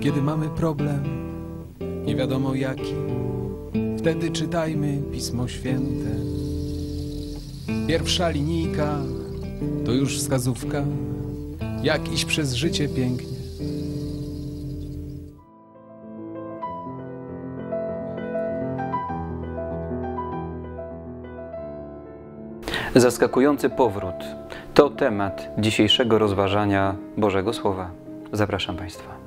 Kiedy mamy problem, nie wiadomo jaki, wtedy czytajmy Pismo Święte. Pierwsza linijka to już wskazówka, jak iść przez życie pięknie. Zaskakujący powrót to temat dzisiejszego rozważania Bożego Słowa. Zapraszam Państwa.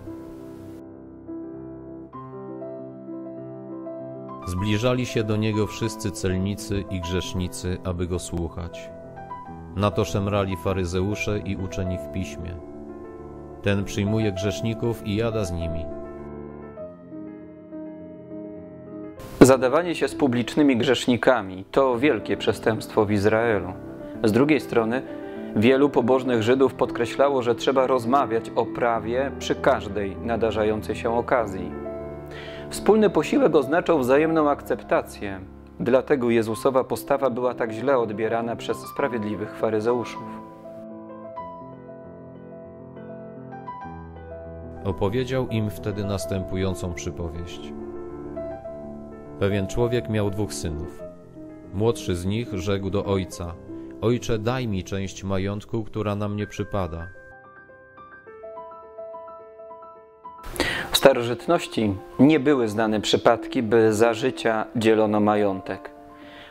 Zbliżali się do niego wszyscy celnicy i grzesznicy, aby go słuchać. Na to szemrali faryzeusze i uczeni w piśmie. Ten przyjmuje grzeszników i jada z nimi. Zadawanie się z publicznymi grzesznikami to wielkie przestępstwo w Izraelu. Z drugiej strony, wielu pobożnych Żydów podkreślało, że trzeba rozmawiać o prawie przy każdej nadarzającej się okazji. Wspólny posiłek oznaczał wzajemną akceptację, dlatego Jezusowa postawa była tak źle odbierana przez sprawiedliwych faryzeuszów. Opowiedział im wtedy następującą przypowieść. Pewien człowiek miał dwóch synów. Młodszy z nich rzekł do ojca: Ojcze, daj mi część majątku, która na mnie przypada. Starożytności nie były znane przypadki, by za życia dzielono majątek.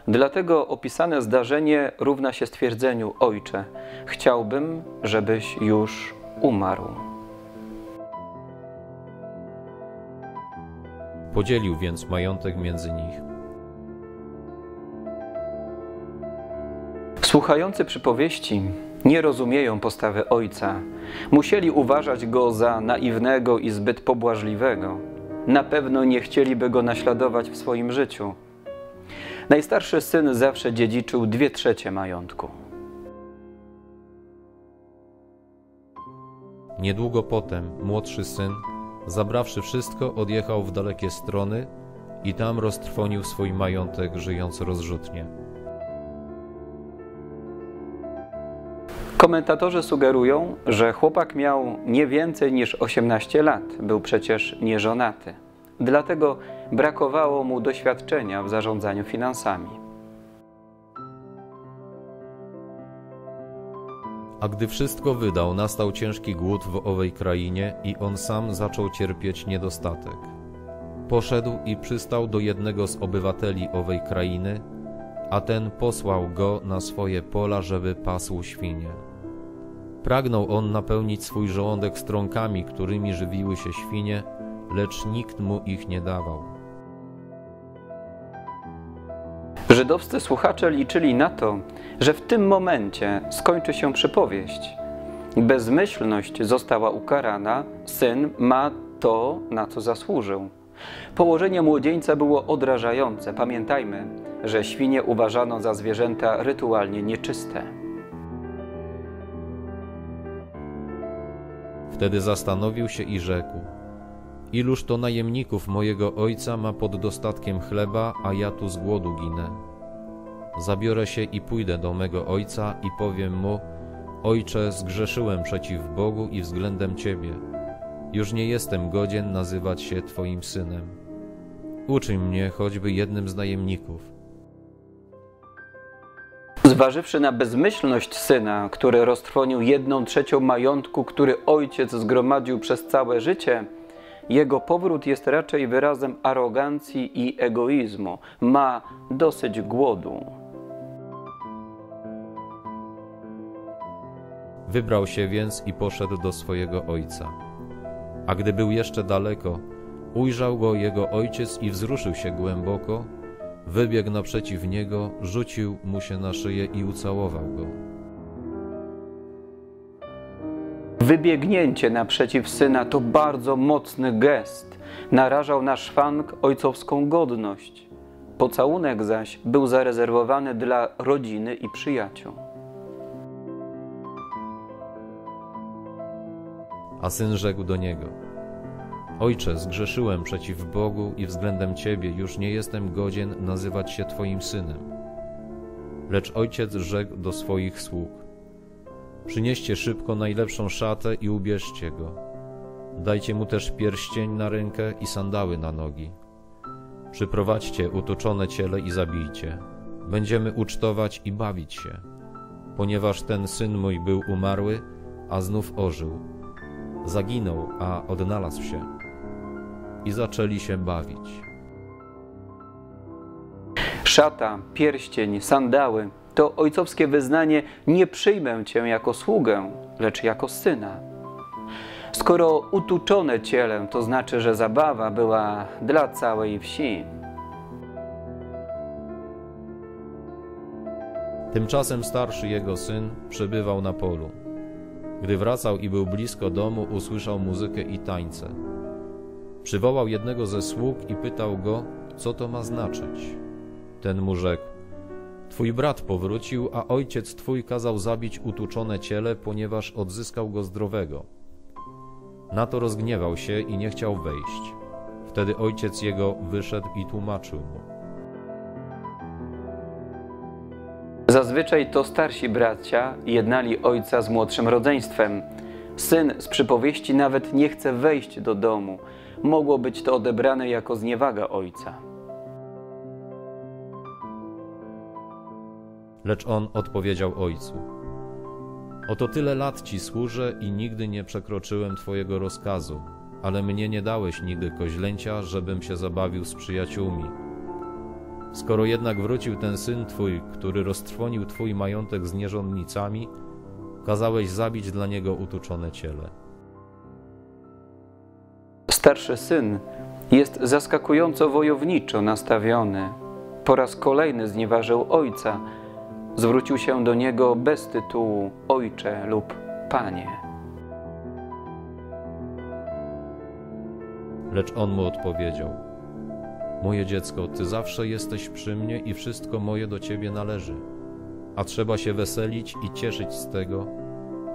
Dlatego opisane zdarzenie równa się stwierdzeniu: Ojcze, chciałbym, żebyś już umarł. Podzielił więc majątek między nich. Słuchający przypowieści nie rozumieją postawy ojca. Musieli uważać go za naiwnego i zbyt pobłażliwego. Na pewno nie chcieliby go naśladować w swoim życiu. Najstarszy syn zawsze dziedziczył dwie trzecie majątku. Niedługo potem młodszy syn, zabrawszy wszystko, odjechał w dalekie strony i tam roztrwonił swój majątek, żyjąc rozrzutnie. Komentatorzy sugerują, że chłopak miał nie więcej niż 18 lat, był przecież nieżonaty. Dlatego brakowało mu doświadczenia w zarządzaniu finansami. A gdy wszystko wydał, nastał ciężki głód w owej krainie i on sam zaczął cierpieć niedostatek. Poszedł i przystał do jednego z obywateli owej krainy, a ten posłał go na swoje pola, żeby pasł świnie. Pragnął on napełnić swój żołądek strąkami, którymi żywiły się świnie, lecz nikt mu ich nie dawał. Żydowscy słuchacze liczyli na to, że w tym momencie skończy się przypowieść. Bezmyślność została ukarana, syn ma to, na co zasłużył. Położenie młodzieńca było odrażające. Pamiętajmy, że świnie uważano za zwierzęta rytualnie nieczyste. Wtedy zastanowił się i rzekł: Iluż to najemników mojego ojca ma pod dostatkiem chleba, a ja tu z głodu ginę. Zabiorę się i pójdę do mego ojca i powiem mu: Ojcze, zgrzeszyłem przeciw Bogu i względem Ciebie. Już nie jestem godzien nazywać się Twoim synem. Uczyń mnie choćby jednym z najemników. Zważywszy na bezmyślność syna, który roztrwonił jedną trzecią majątku, który ojciec zgromadził przez całe życie, jego powrót jest raczej wyrazem arogancji i egoizmu. Ma dosyć głodu. Wybrał się więc i poszedł do swojego ojca. A gdy był jeszcze daleko, ujrzał go jego ojciec i wzruszył się głęboko, wybiegł naprzeciw niego, rzucił mu się na szyję i ucałował go. Wybiegnięcie naprzeciw syna to bardzo mocny gest. Narażał na szwank ojcowską godność. Pocałunek zaś był zarezerwowany dla rodziny i przyjaciół. A syn rzekł do niego: Ojcze, zgrzeszyłem przeciw Bogu i względem Ciebie, już nie jestem godzien nazywać się Twoim synem. Lecz ojciec rzekł do swoich sług: Przynieście szybko najlepszą szatę i ubierzcie go. Dajcie mu też pierścień na rękę i sandały na nogi. Przyprowadźcie utuczone ciele i zabijcie. Będziemy ucztować i bawić się, ponieważ ten syn mój był umarły, a znów ożył. Zaginął, a odnalazł się. I zaczęli się bawić. Szata, pierścień, sandały to ojcowskie wyznanie: Nie przyjmę cię jako sługę, lecz jako syna. Skoro utuczone cielem, to znaczy, że zabawa była dla całej wsi. Tymczasem starszy jego syn przebywał na polu. Gdy wracał i był blisko domu, usłyszał muzykę i tańce. Przywołał jednego ze sług i pytał go, co to ma znaczyć. Ten mu rzekł: Twój brat powrócił, a ojciec twój kazał zabić utuczone ciele, ponieważ odzyskał go zdrowego. Na to rozgniewał się i nie chciał wejść. Wtedy ojciec jego wyszedł i tłumaczył mu. Zazwyczaj to starsi bracia jednali ojca z młodszym rodzeństwem. Syn z przypowieści nawet nie chce wejść do domu. Mogło być to odebrane jako zniewaga ojca. Lecz on odpowiedział ojcu: Oto tyle lat ci służę i nigdy nie przekroczyłem twojego rozkazu, ale mnie nie dałeś nigdy koźlęcia, żebym się zabawił z przyjaciółmi. Skoro jednak wrócił ten syn twój, który roztrwonił twój majątek z nierządnicami, kazałeś zabić dla niego utuczone ciele. Starszy syn jest zaskakująco wojowniczo nastawiony. Po raz kolejny znieważył ojca. Zwrócił się do niego bez tytułu ojcze lub panie. Lecz on mu odpowiedział: Moje dziecko, ty zawsze jesteś przy mnie i wszystko moje do ciebie należy. A trzeba się weselić i cieszyć z tego,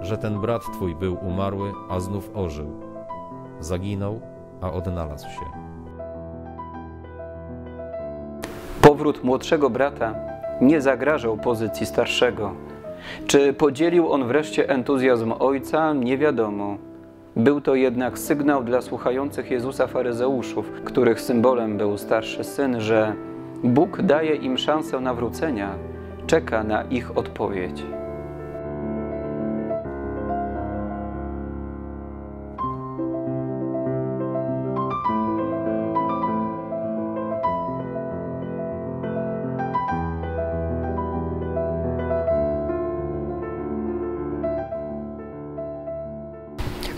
że ten brat twój był umarły, a znów ożył. Zaginął, a odnalazł się. Powrót młodszego brata nie zagrażał pozycji starszego. Czy podzielił on wreszcie entuzjazm ojca? Nie wiadomo. Był to jednak sygnał dla słuchających Jezusa faryzeuszów, których symbolem był starszy syn, że Bóg daje im szansę nawrócenia, czeka na ich odpowiedź.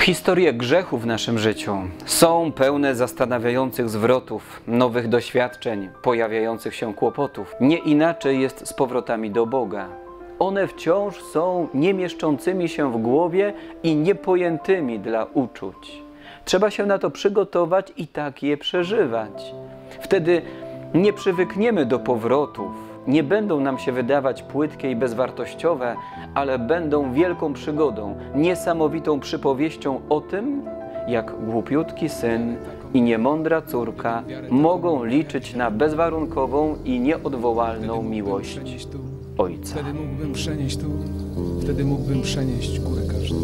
Historie grzechu w naszym życiu są pełne zastanawiających zwrotów, nowych doświadczeń, pojawiających się kłopotów. Nie inaczej jest z powrotami do Boga. One wciąż są niemieszczącymi się w głowie i niepojętymi dla uczuć. Trzeba się na to przygotować i tak je przeżywać. Wtedy nie przywykniemy do powrotów, nie będą nam się wydawać płytkie i bezwartościowe, ale będą wielką przygodą, niesamowitą przypowieścią o tym, jak głupiutki syn i niemądra córka mogą liczyć na bezwarunkową i nieodwołalną miłość. Ojca. Wtedy mógłbym przenieść tu. Wtedy mógłbym przenieść górę każdą.